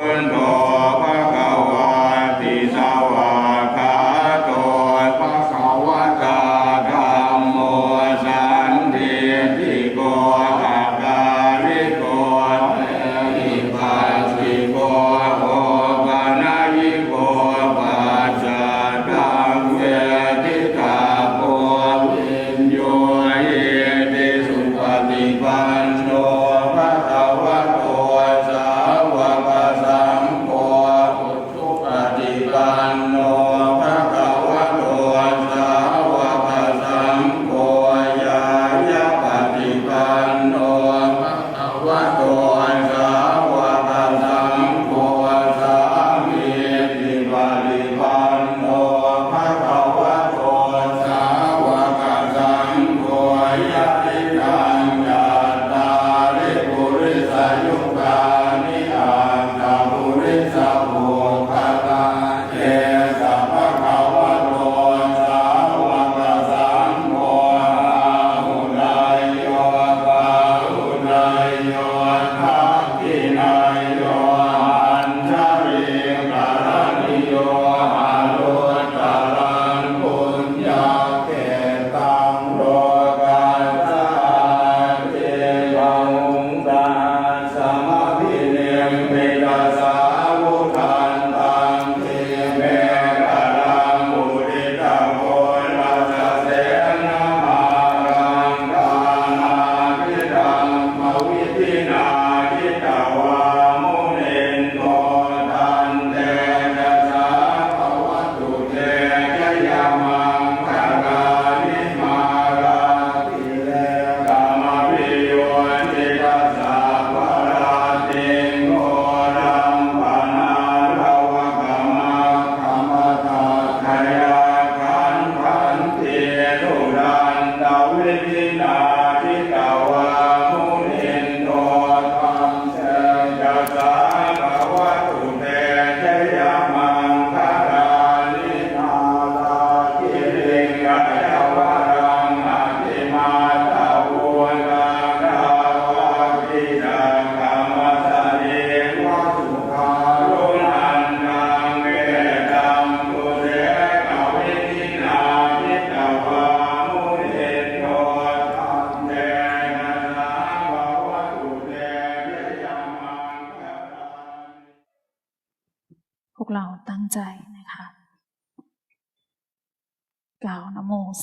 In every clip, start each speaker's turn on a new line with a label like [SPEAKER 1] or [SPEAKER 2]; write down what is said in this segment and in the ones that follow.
[SPEAKER 1] พุ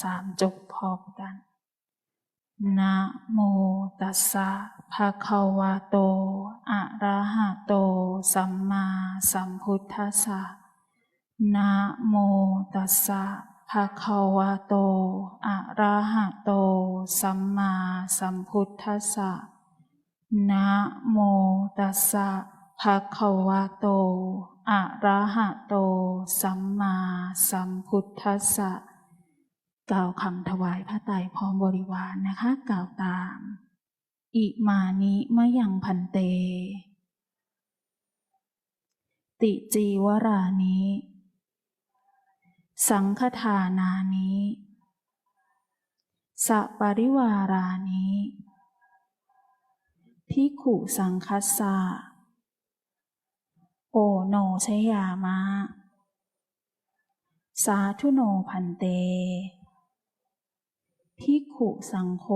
[SPEAKER 1] สามจ
[SPEAKER 2] บพร้อมกัน นะโมตัสสะภะคะวะโต อะระหะโต สัมมาสัมพุทธัสสะ นะโมตัสสะภะคะวะโต อะระหะโต สัมมาสัมพุทธัสสะ นะโมตัสสะภะคะวะโต อะระหะโต สัมมาสัมพุทธัสสะ กล่าวคำถวายพระไตรพร้อมบริวารนะคะ กล่าวตาม อิมานิมะยังพันเต ติจีวรานิสังฆทานานิสปริวารานิพิขุสังคัสสะโอโนชยามะ สาธุโนพันเต พิกขุสังโฆ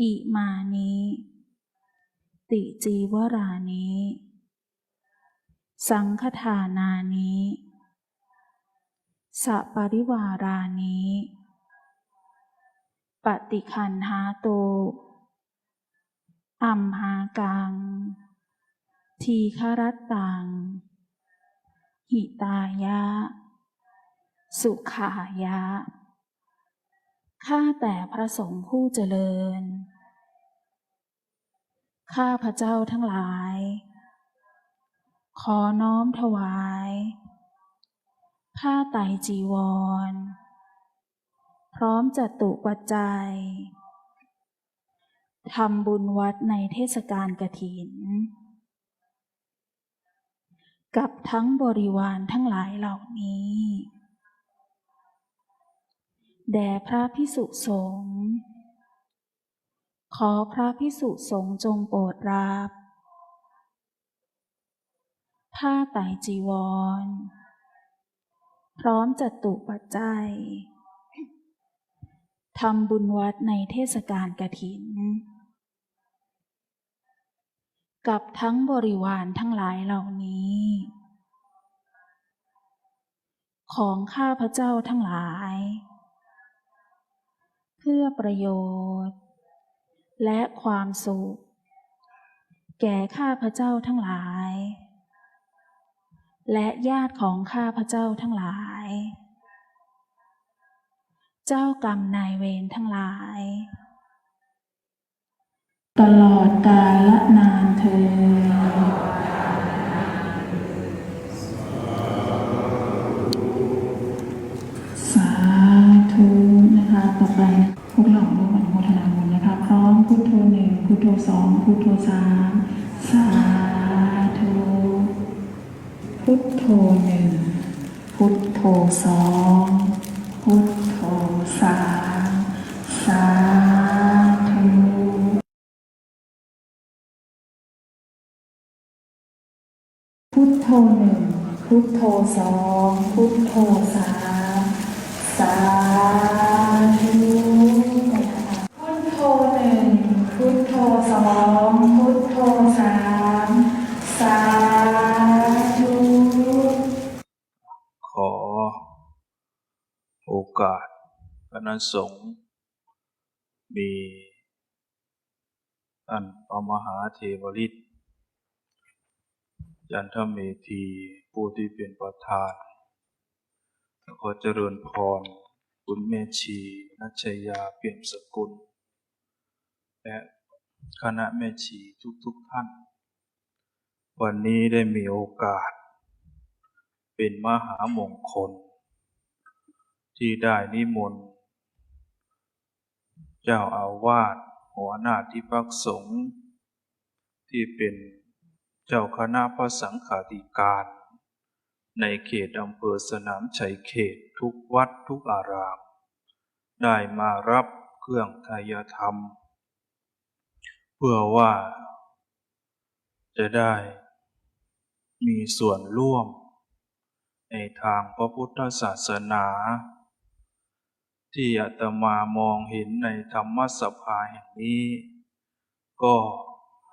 [SPEAKER 2] อิมานิติจีวรานิสังฆทานานิสัปริวารานิปฏิคันหาโตอัมหากัง ทีฆรัตตัง หิตายะ สุขายะ ข้าแต่พระสงฆ์ผู้เจริญ ข้าพระเจ้าทั้งหลาย ขอน้อมถวาย ผ้าไตรจีวร พร้อมจัตุปัจจัยทำบุญวัดในเทศกาลกฐิน กับทั้งบริวารทั้งหลายเหล่านี้ แด่พระพิสุสงฆ์ขอพระพิสุสงฆ์จงโปรดรับ ผ้าไตรจีวร พร้อมจัดตุปัจจัยทำบุญวัดในเทศกาลกฐิน กับทั้งบริวารทั้งหลายเหล่านี้ ของข้าพระเจ้าทั้งหลาย พื่อประโยชน์ และความสุข แก่ข้าพเจ้าทั้งหลาย และญาติของข้าพเจ้าทั้งหลาย เจ้ากรรมนายเวรทั้งหลาย ตลอดกาลละนานเธอ พุทโธสองพุทโธสามสาธุพุทโธหนึ่งพุทโธสองพุทโธสามสาธุ
[SPEAKER 3] ขอ โอกาสคณะสงฆ์มีท่นพระมหาเทวฤทธิ์ ยันทเมธีผู้ที่เป็นประธานขอเจริญพร คุณแม่ชีนัชยาเปี่ยมสกุล และคณะแม่ชีทุกๆทท่าน วันนี้ได้มีโอกาส เป็นมหามงคล ที่ได้นิมนต์ เจ้าอาวาสหัวหน้าที่พักสงฆ์ที่เป็น เจ้าคณะพระสังฆาธิการ ในเขตอำเภอสนามชัยเขตทุกวัดทุกอาราม ได้มารับเครื่องทายธรรม เพื่อว่าจะได้มีส่วนร่วม ในทางพระพุทธศาสนา ที่อาตมามองเห็นในธรรมสภาแห่งนี้ ก็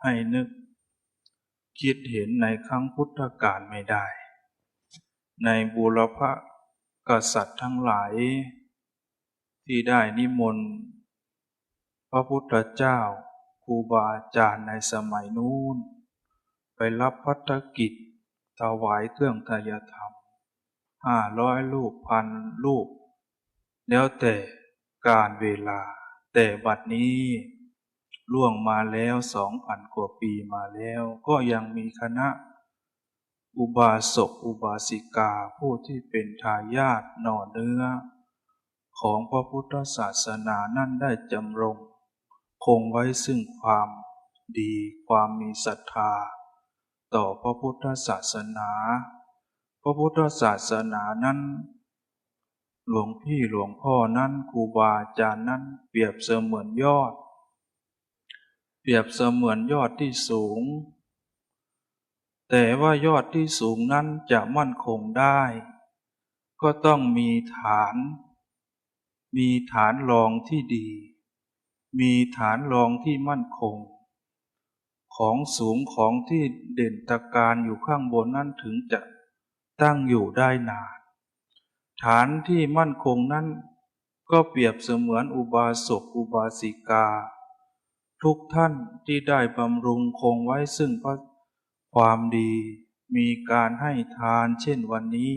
[SPEAKER 3] ให้นึก คิดเห็นในครั้งพุทธกาลไม่ได้ ในบูรพกษัตริย์ทั้งหลาย ที่ได้นิมนต์พระพุทธเจ้าครูบาอาจารย์ในสมัยนู้น ไปรับพัฒกิจถวายเครื่องทายธรรมห้าร้อยลูกพันลูก แล้วแต่การเวลาแต่บัดนี้ ล่วงมาแล้วสองพันกว่าปีมาแล้ว ก็ยังมีคณะ อุบาสกอุบาสิกาผู้ที่เป็นทายาทหน่อเนื้อ ของพระพุทธศาสนานั่นได้จำรง คงไว้ซึ่งความดีความมีศรัทธา ต่อพระพุทธศาสนา พระพุทธศาสนานั้นหลวงพี่หลวงพ่อนั้นครูบาอาจารย์นั้นเปรียบเสมือนยอด รียบเสมือนยอดที่สูง แต่ว่ายอดที่สูงนั้นจะมั่นคงได้ ก็ต้องมีฐาน มีฐานรองที่ดี มีฐานรองที่มั่นคง ของสูงของที่เด่นตะการอยู่ข้างบนนั้นถึงจะตั้งอยู่ได้นาน ฐานที่มั่นคงนั้นก็เปรียบเสมือนอุบาสกอุบาสิกา ทุกท่านที่ได้บำรุงคงไว้ซึ่งพระความดีมีการให้ทานเช่นวันนี้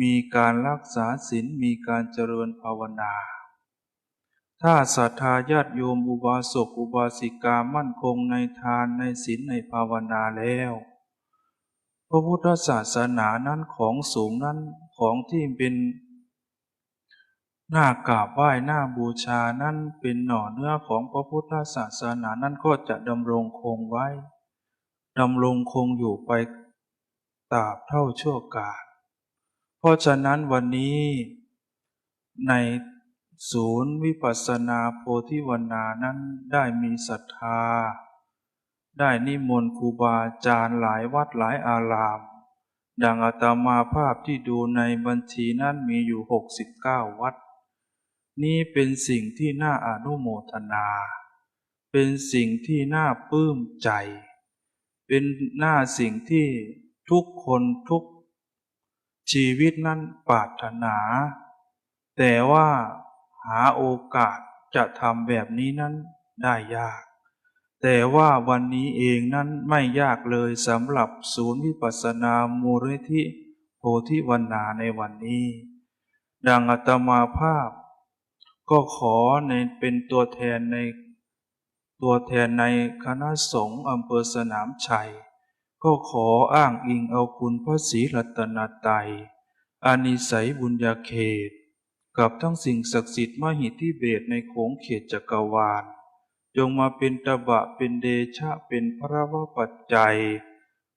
[SPEAKER 3] มีการรักษาศีลมีการเจริญภาวนา ถ้าศรัทธาญาติโยมอุบาสกอุบาสิกามั่นคงในทานในศีลในภาวนาแล้ว พระพุทธศาสนานั้นของสูงนั้นของที่เป็น หน้ากราบไหว้หน้าบูชานั้นเป็นหน่อเนื้อของพระพุทธศาสนานั้นก็จะดำรงคงไว้ดำรงคงอยู่ไปตราบเท่าชั่วกาลเพราะฉะนั้นวันนี้ในศูนย์วิปัสสนาโพธิวนานั้นได้มีศรัทธา ได้นิมนต์ครูบาอาจารย์หลายวัดหลายอาราม ดังอาตมาภาพที่ดูในบัญชีนั้นมีอยู่หกสิบเก้าวัด นี่เป็นสิ่งที่น่าอนุโมทนา เป็นสิ่งที่น่าปลื้มใจ เป็นหน้าสิ่งที่ทุกคนทุกชีวิตนั้นปรารถนา แต่ว่าหาโอกาสจะทำแบบนี้นั้นได้ยาก แต่ว่าวันนี้เองนั้นไม่ยากเลยสำหรับศูนย์วิปัสสนามูลนิธิโพธิวันนาในวันนี้ ดังอาตมาภาพ ก็ขอในเป็นตัวแทนในตัวแทนในคณะสงฆ์อำเภอสนามชัย ก็ขออ้างอิงเอาคุณพระศรีรัตนตรัยอานิสัยบุญญาเขต กับทั้งสิ่งศักดิ์สิทธิ์มหิทธิเบศในโขงเขตจักรวาล จงมาเป็นตบะเป็นเดชะเป็นพระวปัจจัย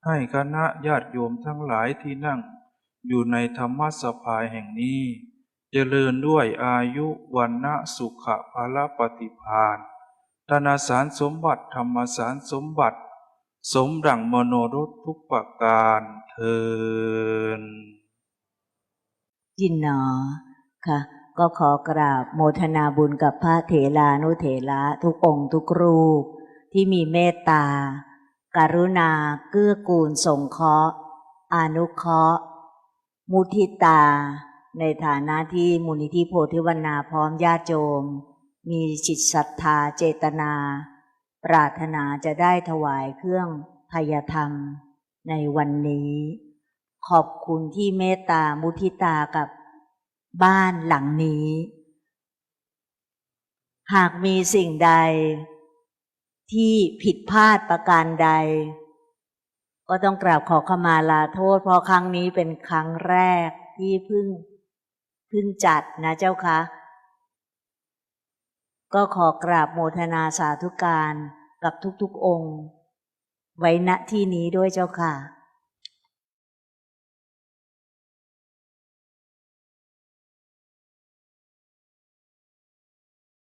[SPEAKER 3] ให้คณะญาติโยมทั้งหลายที่นั่ง อยู่ในธรรมสภาแห่งนี้ เจริญด้วยอายุวันนะสุขะภาลปฏิพานธนาสารสมบัติธรรมสารสมบัติ สมดังมโนรถทุกประการเทิน
[SPEAKER 4] ยินหนอค่ะ ก็ขอกราบโมทนาบุญกับพระเถรานุเถระทุกองค์ทุกรูป ที่มีเมตตาการุณาเกื้อกูลสงเคราะห์อนุเคราะห์มุทิตา ในฐานะที่มูลนิธิโพธิวันนาพร้อมญาติโยมมีจิตศรัทธาเจตนา ปรารถนาจะได้ถวายเครื่องพยธรรมในวันนี้ ขอบคุณที่เมตตามุทิตากับบ้านหลังนี้ หากมีสิ่งใด ที่ผิดพลาดประการใด ก็ต้องกราบขอขมาลาโทษ เพราะครั้งนี้เป็นครั้งแรกที่เพิ่ง เพิ่งจัดนะเจ้าคะ ก็ขอกราบโมทนาสาธุการกับทุกๆองค์ ไว้ณที่นี้ด้วยเจ้าค่ะ